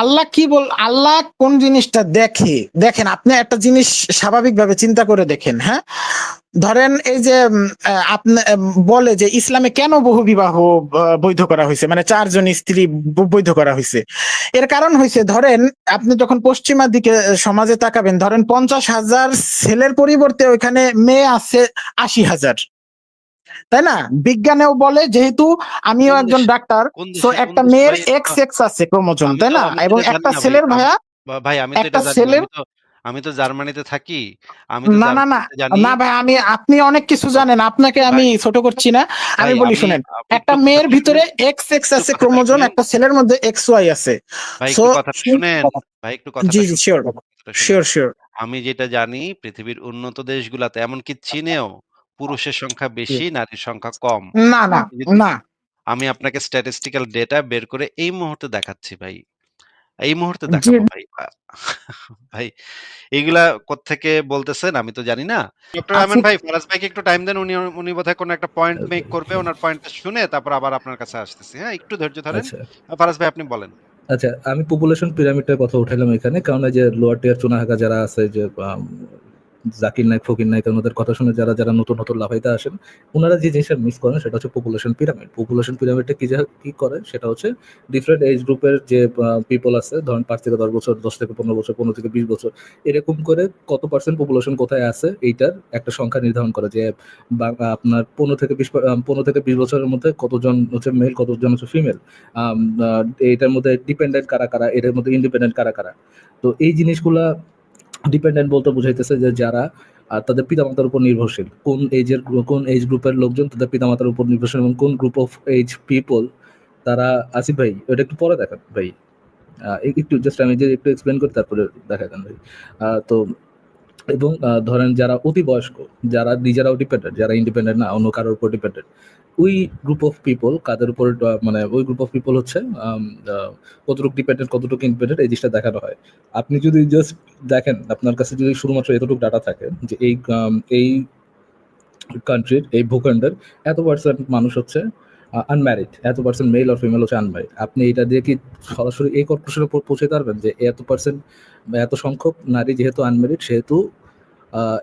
আল্লাহ কি বল, আল্লাহ কোন জিনিসটা দেখে, দেখেন, আপনি একটা জিনিস স্বাভাবিকভাবে চিন্তা করে দেখেন হ্যাঁ? ধরেন এই যে আপনি বলে যে ইসলামে কেন বহু বিবাহ বৈধ করা হয়েছে? মানে চারজন স্ত্রী বৈধ করা হয়েছে। এর কারণ হয়েছে, ধরেন, আপনি যখন পশ্চিমা দিকে সমাজে তাকাবেন, ধরেন পঞ্চাশ হাজার ছেলের পরিবর্তে ওইখানে মেয়ে আছে আশি হাজার। তাই না? বিজ্ঞানেও বলে যেহেতু আমিও একজন ডাক্তার তো একটা মেয়ের এক্স এক্স আছে ক্রোমোজোম তাই না? এবং একটা ছেলের ভাইয়া ভাই আমি তো একটা। ছেলের- আমি তো জার্মানিতে থাকি। আমি না না না। না ভাই আমি আপনি অনেক কিছু জানেন আপনাকে আমি ছোট করছি না। আমি বলি শুনেন একটা মেয়ের ভিতরে এক্স এক্স আছে ক্রোমোজোম একটা ছেলের মধ্যে এক্স ওয়াই আছে। ভাই একটু কথাটা শুনেন। ভাই একটু কথাটা জি জি শিওর শিওর শিওর আমি যেটা জানি পৃথিবীর উন্নত দেশগুলাতে এমনকি চীনেও পুরুষের সংখ্যা বেশি নারীর সংখ্যা কম। না না না। আমি আপনাকে স্ট্যাটিস্টিক্যাল ডেটা বের করে এই মুহূর্তে দেখাচ্ছি ভাই। এই মুহূর্তে। দেখাবো ভাই ভাই। এইগুলা কোত্থেকে বলতেছেন আমি তো জানি না। ডক্টর আমিন ভাই ফরাজ ভাইকে একটু টাইম দেন উনি উনি বোধহয় কোনো একটা পয়েন্ট মেক করবে ওনার পয়েন্টটা শুনে তারপর আবার আপনার কাছে আসতেছি। হ্যাঁ একটু ধৈর্য ধরেন। আচ্ছা। ফারাজ ভাই আপনি বলেন। আচ্ছা আমি পপুলেশন পিরামিডের কথা উঠাইলাম এখানে কারণ এই যে লোয়ার টিয়ার চুনাহাগা যারা আছে যে জাকির নায়ক, ফকির নায়ক, ওনাদের কথা শুনে যারা যারা নতুন নতুন লাভাইতে আসেন ওনারা যে জিনিসটা মিস করেন সেটা হচ্ছে পপুলেশন পিরামিড পপুলেশন পিরামিডটা কি যা- কি করে? সেটা হচ্ছে ডিফারেন্ট এজ গ্রুপের যে পিপল আছে, ধরেন পাঁচ থেকে দশ বছর, দশ থেকে পনেরো বছর, পনেরো থেকে বিশ বছর, এরকম করে কত পার্সেন্ট পপুলেশন কোথায় আছে, এইটার একটা সংখ্যা নির্ধারণ করে যে আপনার পনেরো থেকে বিশ পনেরো থেকে বিশ বছরের মধ্যে কতজন হচ্ছে মেল কতজন হচ্ছে ফিমেল এটার মধ্যে ডিপেন্ডেন্ট কারা কারা এটার মধ্যে ইন্ডিপেন্ডেন্ট কারা কারা? তো এই জিনিসগুলা ডিপেন্ডেন্ট বলতে বুঝাইতেছে যে যারা তাদের পিতামাতার উপর নির্ভরশীল। কোন এজের কোন এজ গ্রুপের লোকজন তাদের পিতামাতার উপর নির্ভরশীল এবং কোন গ্রুপ অফ এজ পিপল তারা, আসিফ ভাই, ওটা একটু পরে দেখান ভাই। একটু জাস্ট আমি যে একটু এক্সপ্লেন করি, তারপরে দেখা দেন ভাই। তো এবং ধরেন যারা অতি বয়স্ক যারা নিজেরাও ডিপেন্ডেন্ট যারা ইন্ডিপেন্ডেন্ট না, অন্য কারোর উপর ডিপেন্ডেন্ট ওই গ্রুপ অফ পিপল কাদের উপর মানে ওই গ্রুপ অফ পিপল হচ্ছে কতটুকু ডিপেন্ডেন্ট কতটুকু ইন্ডিপেন্ডেন্ট এই জিনিসটা দেখানো হয়। আপনি যদি জাস্ট দেখেন, আপনার কাছে যদি শুধুমাত্র এতটুকু ডাটা থাকে, যে এই এই কান্ট্রির এই ভূখণ্ডের এত পার্সেন্ট মানুষ হচ্ছে আনম্যারিড এত পার্সেন্ট মেল আর ফিমেল হচ্ছে আনম্যারিড আপনি এটা দিয়ে কি সরাসরি এই কর্পোরেশনের উপর পৌঁছে পারবেন? যে এত পার্সেন্ট এত সংখ্যক নারী যেহেতু আনম্যারিড সেহেতু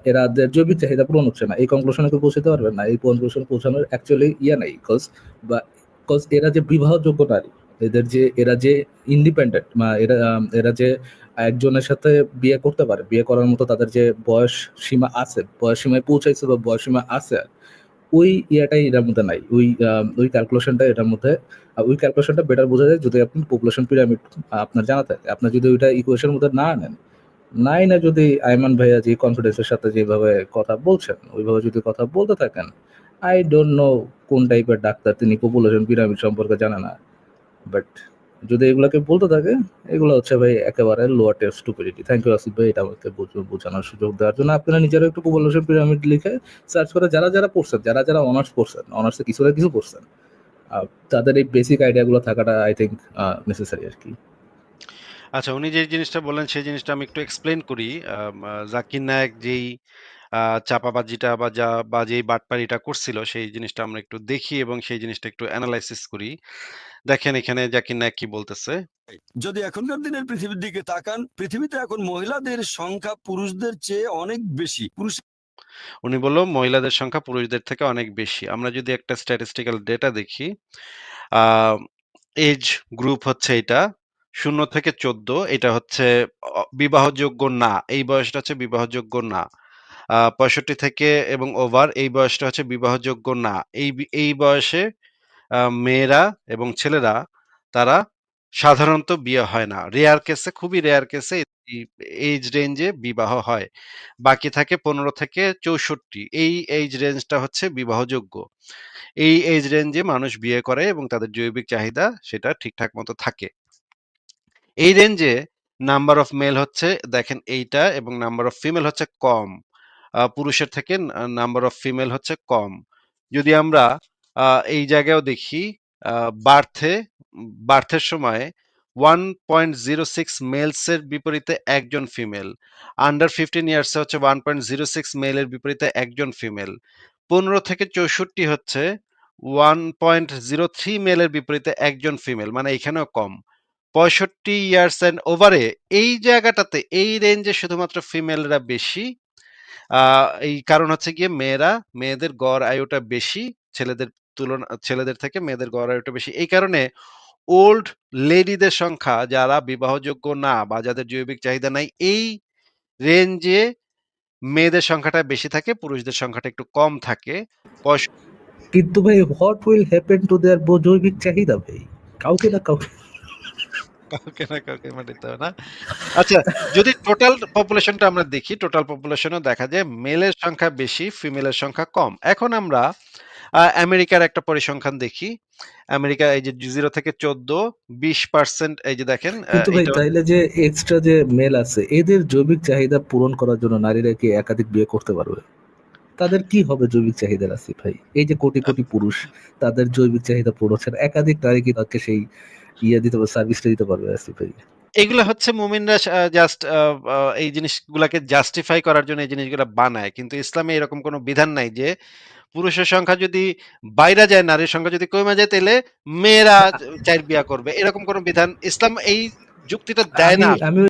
এরাদের জৈবিক চাহিদা পূরণ হচ্ছে না, এই কনক্লুশনে কেউ পৌঁছতে পারবেন না, এই কনক্লুশনে পৌঁছানোর অ্যাকচুয়ালি ইয়ে নাই বিকজ বা বিকজ এরা যে বিবাহযোগ্য নারী, এদের যে, এরা যে ইন্ডিপেন্ডেন্ট বা এরা এরা যে একজনের সাথে বিয়ে করতে পারে, বিয়ে করার মতো তাদের যে বয়স সীমা আছে, বয়স সীমায় পৌঁছাইছে বা বয়স সীমা আছে, ওই ইয়াটাই এটার মধ্যে নাই, ওই ওই ক্যালকুলেশনটা এটার মধ্যে ওই ক্যালকুলেশনটা বেটার বোঝা যায় যদি আপনি পপুলেশন পিরামিড আপনার জানা থাকে আপনার যদি ওইটা ইকুয়েশনের মধ্যে না আনেন নাই না যদি আইমান ভাইয়া যে কনফিডেন্সের সাথে যেভাবে কথা বলছেন, ওইভাবে যদি কথা বলতে থাকেন আই ডোন্ট নো কোন টাইপের ডাক্তার তিনি পপুলেশন পিরামিড সম্পর্কে জানে না। বাট যদি এগুলোকে বলতে থাকে, এগুলো হচ্ছে ভাই একেবারে lower test stupidity thank you Asif ভাই, এটা আমাকে বুঝ- বোঝানোর সুযোগ দেওয়ার জন্য আপনারা নিজেরা একটু পপুলেশন পিরামিড লিখে সার্চ করে যারা যারা পড়ছেন, যারা যারা অনার্স পড়ছেন অনার্সে কিছু না কিছু পড়ছেন তাদের এই বেসিক আইডিয়াগুলো থাকাটা আই থিঙ্ক নেসেসারি আর কি। আচ্ছা উনি যে জিনিসটা বললেন সেই জিনিসটা আমি একটু এক্সপ্লেন করি। জাকির নায়ক যেই চাপাবাজিটা বা যা বা যেই বাটপাড়িটা করছিল সেই জিনিসটা আমরা একটু দেখি এবং সেই জিনিসটা একটু অ্যানালাইসিস করি। দেখেন এখানে জাকির নায়ক কি বলতেছে। যদি এখনকার দিনের পৃথিবীর দিকে তাকান পৃথিবীতে এখন মহিলাদের সংখ্যা পুরুষদের চেয়ে অনেক বেশি। পুরুষ উনি বলল মহিলাদের সংখ্যা পুরুষদের থেকে অনেক বেশি। আমরা যদি একটা স্ট্যাটিস্টিক্যাল ডেটা দেখি এজ গ্রুপ হচ্ছে এটা। শূন্য থেকে চোদ্দ, এটা হচ্ছে বিবাহযোগ্য না। এই বয়সটা হচ্ছে বিবাহযোগ্য না। পঁয়ষট্টি থেকে এবং ওভার এই বয়সটা হচ্ছে বিবাহযোগ্য না। এই এই বয়সে মেয়েরা এবং ছেলেরা, তারা সাধারণত বিয়ে হয় না। রেয়ার কেসে খুবই রেয়ার কেসে এইজ রেঞ্জে বিবাহ হয়। বাকি থাকে পনেরো থেকে চৌষট্টি। এই এইজ রেঞ্জটা হচ্ছে বিবাহযোগ্য। এই এইজ রেঞ্জে মানুষ বিয়ে করে এবং তাদের জৈবিক চাহিদা সেটা ঠিকঠাক মতো থাকে। এই রেঞ্জে নাম্বার অফ মেল হচ্ছে, দেখেন এইটা, এবং নাম্বার অফ ফিমেল হচ্ছে কম। পুরুষের থেকে নাম্বার অফ ফিমেল হচ্ছে কম। যদি আমরা এই জায়গায়ও দেখি বার্থে বার্থের সময় ওয়ান পয়েন্ট জিরো সিক্স মেলসের বিপরীতে একজন ফিমেল আন্ডার ফিফটিন ইয়ার্সে হচ্ছে ওয়ান পয়েন্ট জিরো সিক্স মেলের বিপরীতে একজন ফিমেল পনেরো থেকে চৌষট্টি হচ্ছে ওয়ান পয়েন্ট জিরো থ্রি মেলের বিপরীতে একজন ফিমেল মানে এখানেও কম। পঁয়ষট্টি ইয়ার্স অ্যান্ড ওভারে এই জায়গাটাতে, এই রেঞ্জে শুধুমাত্র ফিমেলরা বেশি। এই কারণ হচ্ছে গিয়ে মেয়েরা, মেয়েদের গড় আয়ুটা বেশি, ছেলেদের তুলনা, ছেলেদের থেকে মেয়েদের গড় আয়ুটা বেশি। এই কারণে ওল্ড লেডিদের সংখ্যা যারা বিবাহযোগ্য না বা যাদের জৈবিক চাহিদা নাই, এই রেঞ্জে মেয়েদের সংখ্যাটা বেশি থাকে, পুরুষদের সংখ্যাটা একটু কম থাকে। কিন্তু ভাই what will happen to their জৈবিক চাহিদা ভাই? কাউকে না কাউকে। কাউকে না কাউকে হবে না। আচ্ছা যদি টোটাল পপুলেশনটা আমরা দেখি টোটাল পপুলেশনও দেখা যায় মেলের সংখ্যা বেশি ফিমেলের সংখ্যা কম। এখন আমরা আমেরিকার একটা পরিসংখ্যান দেখি। আমেরিকা এই যে জিরো থেকে চোদ্দ বিশ পার্সেন্ট এই যে দেখেন তাইলে যে এক্সট্রা যে মেল আছে এদের জৈবিক চাহিদা পূরণ করার জন্য নারীরা কি একাধিক বিয়ে করতে পারবে? তাদের কি হবে জৈবিক চাহিদা আছে ভাই? এই যে কোটি কোটি পুরুষ তাদের জৈবিক চাহিদা পূরণ একাধিক নারী কি তাকে সেই ইয়ে দিতে পারবে সার্ভিসটা দিতে পারবে এগুলো হচ্ছে মুমিনরা জাস্ট এই জিনিসগুলাকে জাস্টিফাই করার জন্য এই জিনিসগুলো বানায়। কিন্তু ইসলামে এরকম কোনো বিধান নাই যে পুরুষের সংখ্যা যদি বাইরে যায় নারীর সংখ্যা যদি কমে যায় তাহলে মেয়েরা চাই বিয়া করবে। এরকম কোনো বিধান ইসলাম এই যুক্তিটা দেয় না। আমি